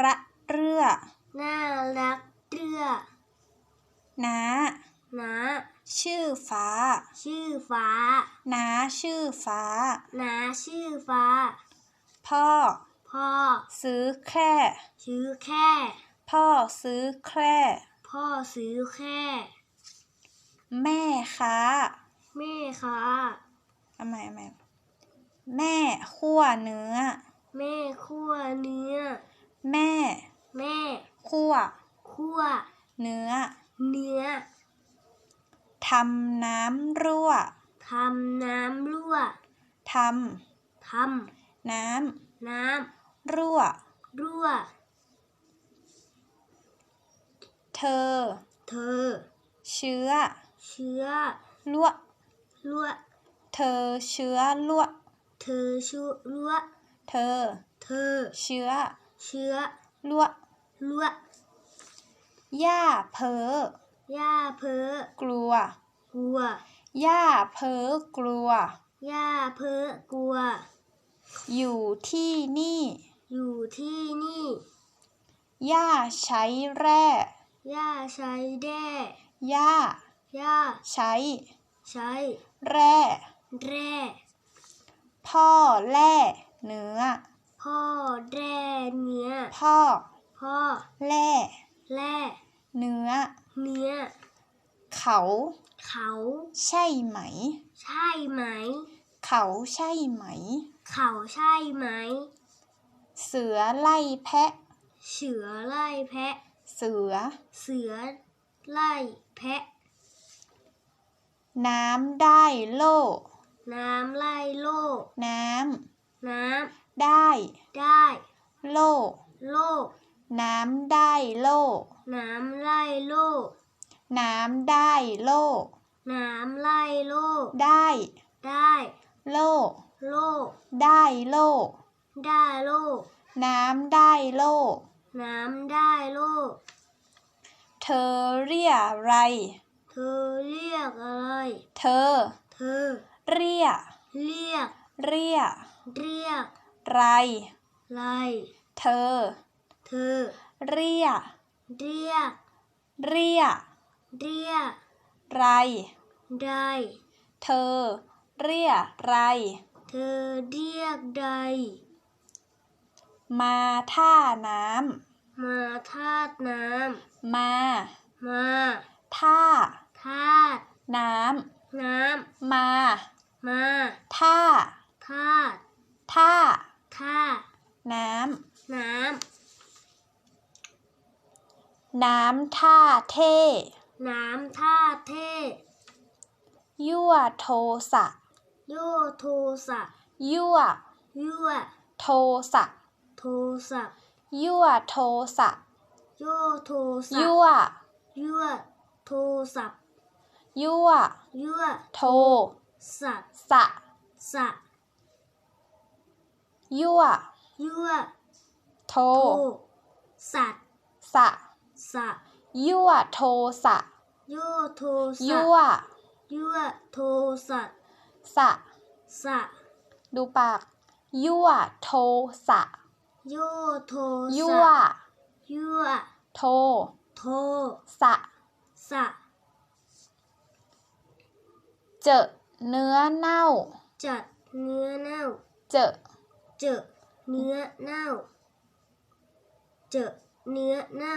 ระเรือ น่ารักเรือน้า น้า ชื่อฟ้า ชื่อฟ้า น้าชื่อฟ้า น้าชื่อฟ้า พ่อ พ่อ ซื้อแค่ ซื้อแค่ พ่อซื้อแค่ พ่อซื้อแค่ แม่ค้า แม่ค้าเอาใหม่เอาใหม่แม่คั่วเนื้อ แม่คั่วเนื้อ แม่ แม่คั่ว คั่ว เนื้อ เนื้อทำน้ำรั่วทำน้ำรั่วททำน้ำน้ำรั่วำรั่ว เธอ เธอ เชื้อ เชื้อลวกรั่วเธอเชื้อลวกเธอชุรั่วเธอ เธอ เชื้อ เชื้อลวกรั่วย่าเพ้อย่าเพ้อกลัว กลัวย่าเพ้อกลัว ย่าเพ้อกลัว อยู่ที่นี่ อยู่ที่นี่ ย่าใช้แร่ ย่าใช้แด้ย่า ย่า ใช้ ใช้ แร่ แร่ พ่อแล่เนื้อ พ่อแร่เนื้อ พ่อ พ่อแล่แร่เนื้อ เนื้อ เขา เขาใช่ไหม ใช่ไหม เขาใช่ไหม เขาใช่ไหม เสือไล่แพะ เสือไล่แพะ เสือ เสือไล่แพะ น้ำได้โล่น้ำไล่โลกน้น้ำ ได้ำได้ โล่โลก น้ำได้โล่น้ำไล่โลก น้ำได้โล่น้ำไล่โลก ได้ ได้ โล่โลก ได้โล่ได้โลก น้ำได้โล่น้ำได้โลก เธอเรียอะไร เธอเรียกอะไร เธอ เธอ เรียเรียก เรียเรียก ไรอะไรเธอ เธอ เรีย เรียก เรีย เรียกไรใดเธอ เรียไร เธอเรียกใด มาท่าน้มาธาตุน้ำ มาำ มาท่า ธาตุน้น้ำมาำมาท่า ธาตุ ท่า ธาตุน้น้ำ น้ำท่าเท่ำ น้ำธาตุเทยั่วโทสะโยโทสะยั่ว ยั่วโทสะ โทสะยั่วโทสะโยโทสะยั่ว ยั่วโทสัพยั่ว ยั่วโท สัตสะ สะ ยั่ว ยั่วโทโท สัตสะ สะ ยั่วโทสะโยโทสะ ยั่ว ยั่วโทสัตสะ สะ ดูปาก ยั่วโทสะโยโทยั่สะวยั่ว โท โท สะ สะ เจอเนื้อเน่าจัดเนื้อเน่า เจอ เจอเนื้อเน่า เจอเนื้อเน่า